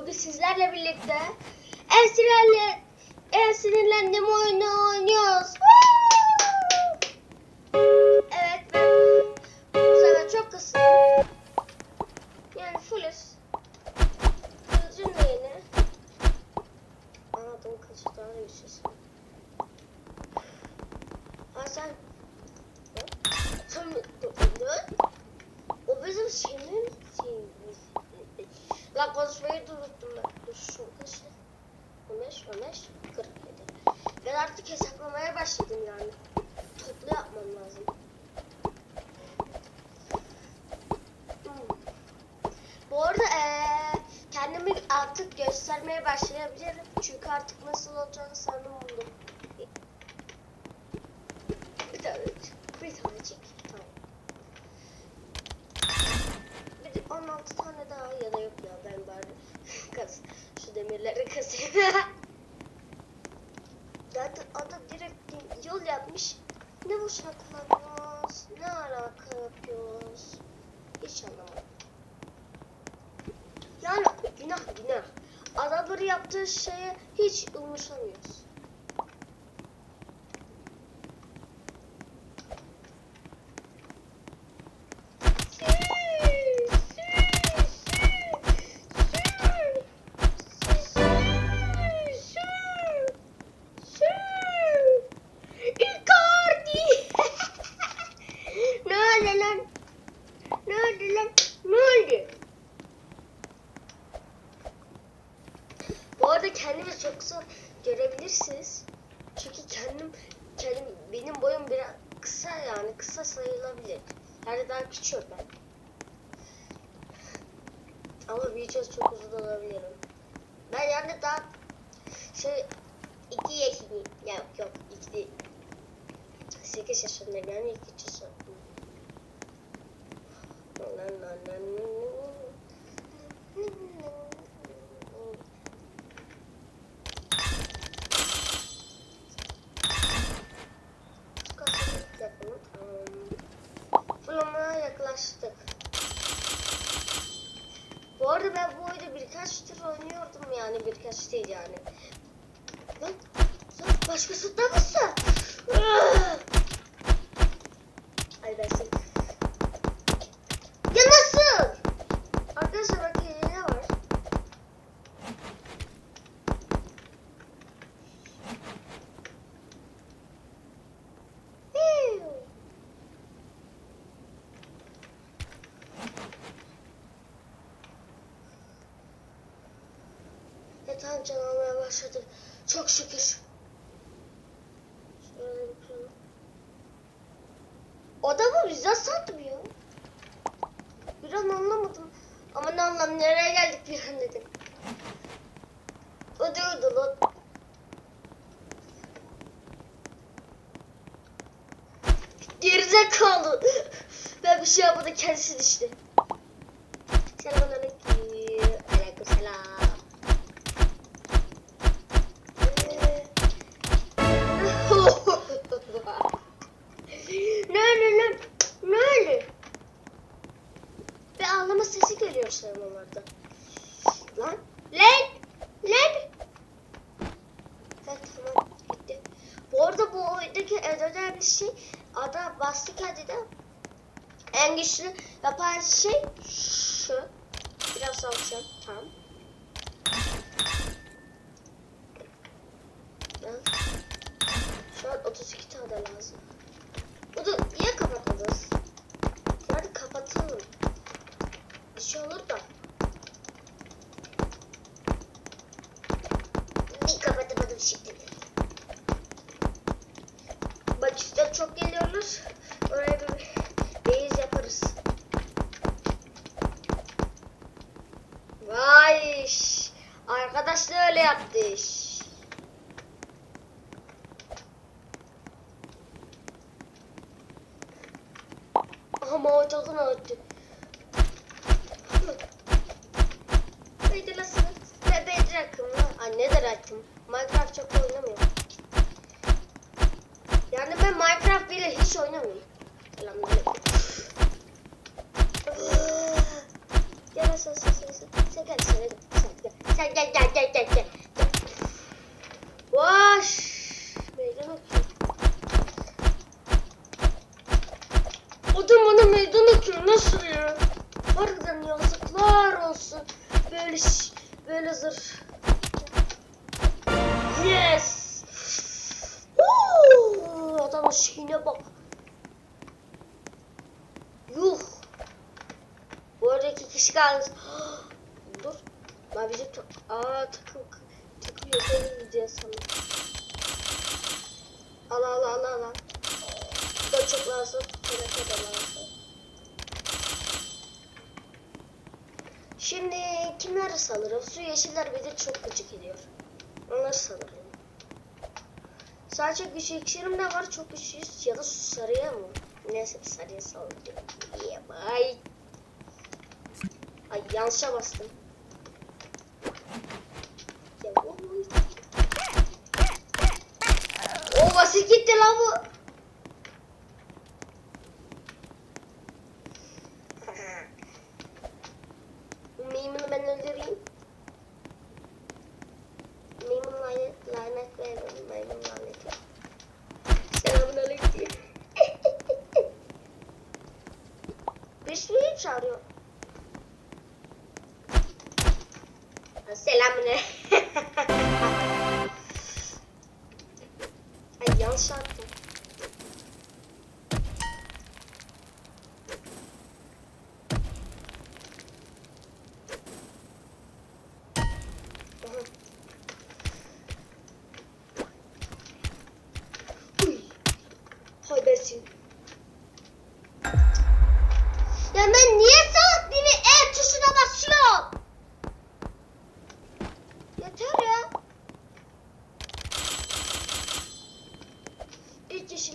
Bugün sizlerle birlikte en sinirli, en sinirlendiğim oyunu oynuyoruz. Evet ben bu sefer çok kısım. Yani fullüz. Kılıcın da yeni. Anladım kılıcı daha da güçlüsün. Ha sen... Sen? O bizim şeyimiz. Lan konuşmayı unuttum ben. Dur şu kaç ne? 15, 15, 47. Ben artık hesaplamaya başladım yani. Toplu yapmam lazım. Bu arada eee kendimi artık göstermeye başlayabilirim. Çünkü artık nasıl olacağını sanırım buldum. Bir tane, bir tanecik. Tamam. Bir de 16 tane daha ya da yok ya ben bari kas şu demirleri kasayım. Zaten adam direkt yol yapmış. Ne boşuna kullanıyoruz? Ne alaka yapıyoruz? Hiç anlamadım. Yani günah günah. Adamları yaptığı şeye hiç umursamıyoruz. Çok zor görebilirsiniz. Çünkü kendim, kendim benim boyum biraz kısa yani kısa sayılabilir. Yani daha küçüğüm ben. Ama videosu çok uzun olabilirim. Ben yani daha şey iki yaşındayım. Yok yok iki değil. Sekiz yaşındayım yani iki yaşındayım. Fırlamaya yaklaştık. Bu arada ben bu oyunu birkaç tur oynuyordum yani birkaç değil yani. Lan, lan başkası da mısın? Ay ben seni... Ya nasıl? Arkadaşlar bak ne var? Hiu. Yatağım can almaya başladı. Çok şükür. Sandım ya? Bir an anlamadım. Ama ne anlam nereye geldik bir an dedim. O diyordu lan. Gerizekalı. Ben bir şey yapmadım kendisi düştü. En güçlü yapan şey şu. Biraz salacağım. Tamam. Ben- Şu an 32 tane lazım. Bunu niye kapatmadınız? Yani kapatalım. Bir şey olur da. Bir kapatamadım şimdi. Bak işte çok geliyorlar. Oraya bir beyiz yaparız. Vay. iş. Arkadaş da öyle yaptı iş. Ama o çok öldü. Neydi lan sen? Be Bedrock'ım lan. Ay ne Bedrock'ım? Minecraft çok oynamıyorum. Yani ben Minecraft bile hiç oynamıyorum. Selamünaleyküm. Gel sen sen sen sen. Sen gel sen gel. Sen gel. Sen gel gel gel gel gel. Vaş. Meydan okuyor. Adam bana meydan okuyor. Nasıl ya? Harbiden yazıklar olsun. Böyle böyle zırh. Yes. Woo! Adamın şeyine bak. Yuh. Bu arada iki kişi kaldı. Dur. Ben bizim ta- Aa takım takım yapalım diye sandım. Al al al al al. Bu da çok lazım. Telefon da lazım. Şimdi kimleri sanırım? Su yeşiller bir de çok gıcık ediyor. Onları sanırım. Sadece güç iksirim de var çok güçlüyüz ya da su sarıya mı? Neyse sarıya. Yeah, bye. Ay yanlışa bastım. O basit gitti lan. Bu Ay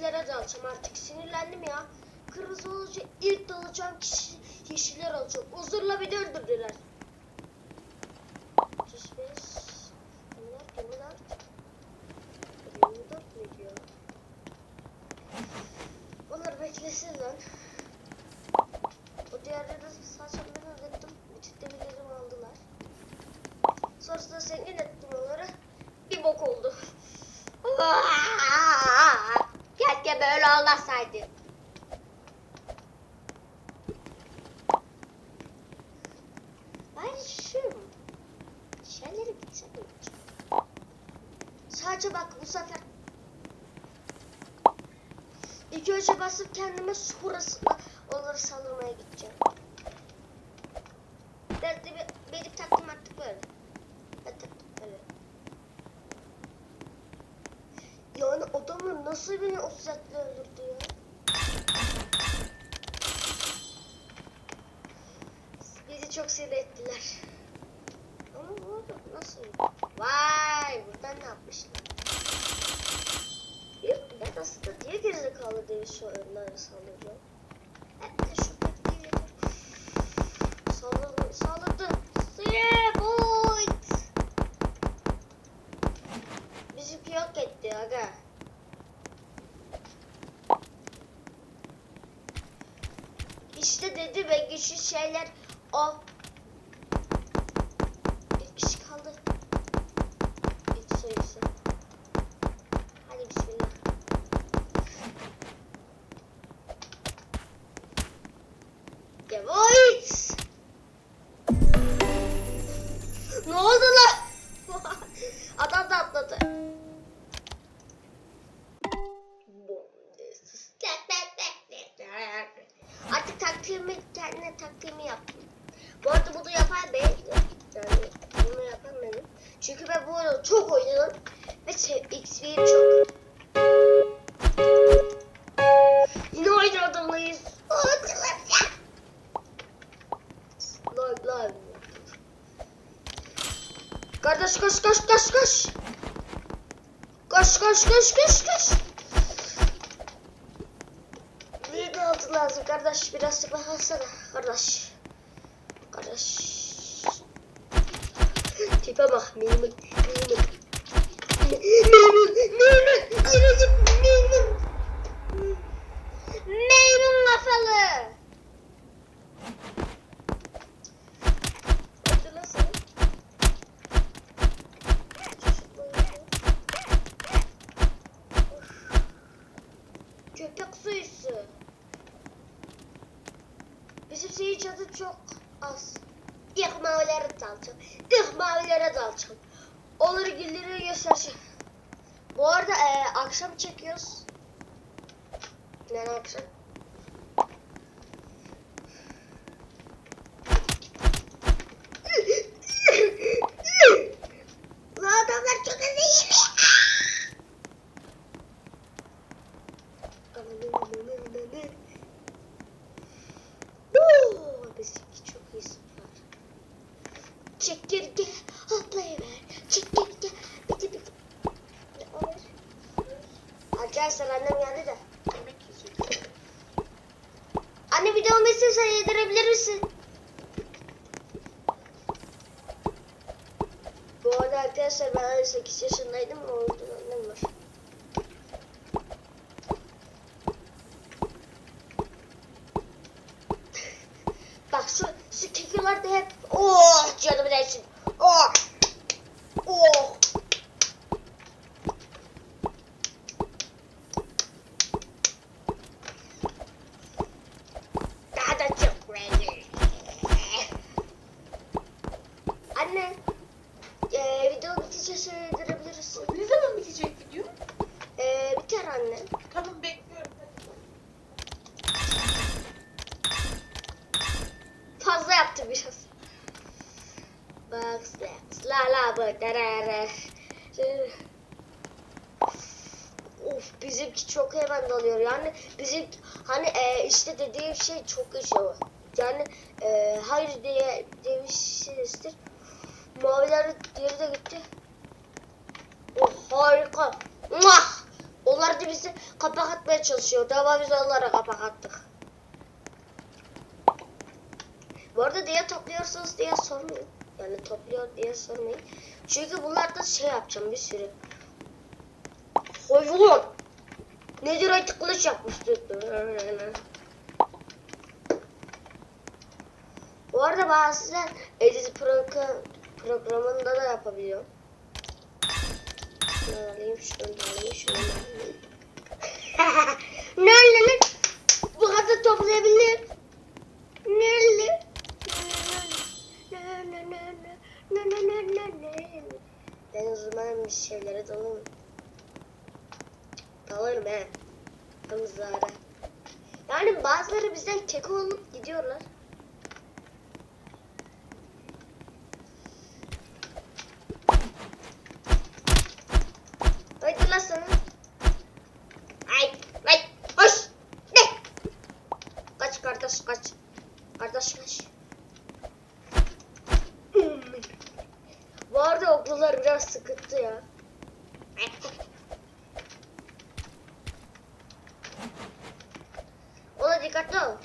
yeşillere dalacağım artık sinirlendim ya. Kırmızı olunca ilk dalacağım kişi yeşiller olacak. Uzurla beni öldürdüler. Olmasaydı. Ben şu şeyleri mi? Sadece bak bu sefer İlk önce basıp kendime sonrasında onları saldırmaya gideceğim. Ben de bir- benim takdim artık böyle. Yani adamı nasıl beni o öldürdü ya? Bizi çok sinir ettiler. Ama bu nasıl? Vay buradan ne yapmışlar? Ben aslında diye gerizekalı diye soruları sanıyorum. Hep de şu bekleyelim. Saldırdı, saldırdı. Seaboyd! Bizimki yok etti aga. İşte dedi ve güçlü şeyler o. çok oynadım. Ve şey, XP'yi çok. Yine adamlayız. Lan lan. Kardeş koş koş koş koş. Koş koş koş koş koş. Bir de altı lazım kardeş. Biraz sıkma kalsana kardeş. Kardeş tipe bak meymun meymun. Meymun meymun yürücük meymun. Meymun kafalı. Köpek suyusu. Bizim seyir çadı çok az. İlk mavilere dalacağım. İlk mavilere dalacağım. Olur gülleri göstereceğim. Bu arada e, akşam çekiyoruz. Yani akşam. Arkadaşlar ben 8 yaşındaydım. Orada annem var. Bak şu, şu kekiler de hep oh canım değsin. Oh. Oh. Daha da çok rengi. Anne, e, video bitince seyredebilirsin. Ne zaman bitecek video? E, biter anne. Tamam bekliyorum. Fazla yaptı biraz. Bak steps, la la bu derere. Of bizimki çok hemen dalıyor yani bizim hani e, işte dediğim şey çok o. Yani e, hayır diye demişsinizdir. Maviler diğeri de gitti. Oh harika. Muah! Onlar da bizi kapak atmaya çalışıyor. Ama biz onlara kapak attık. Bu arada diye topluyorsunuz diye sormayın. Yani topluyor diye sormayın. Çünkü bunlarda şey yapacağım bir sürü. Hayvan! Nedir kılıç yapmıştı. Bu arada bazen edit program, programında da yapabiliyorum. Şunu alayım, şunu alayım, şunu alayım. Nerede? Bu kadar toplayabilir. Nerede? Ben uzman bir şeylere dalarım. Dalarım he. Hamzara. Yani bazıları bizden keko olup gidiyorlar. Haydi lan. Ay, ay, hoş. Ne? Kaç kardeş kaç. Kardeş kaç. Bu arada okullar biraz sıkıntı ya. cartão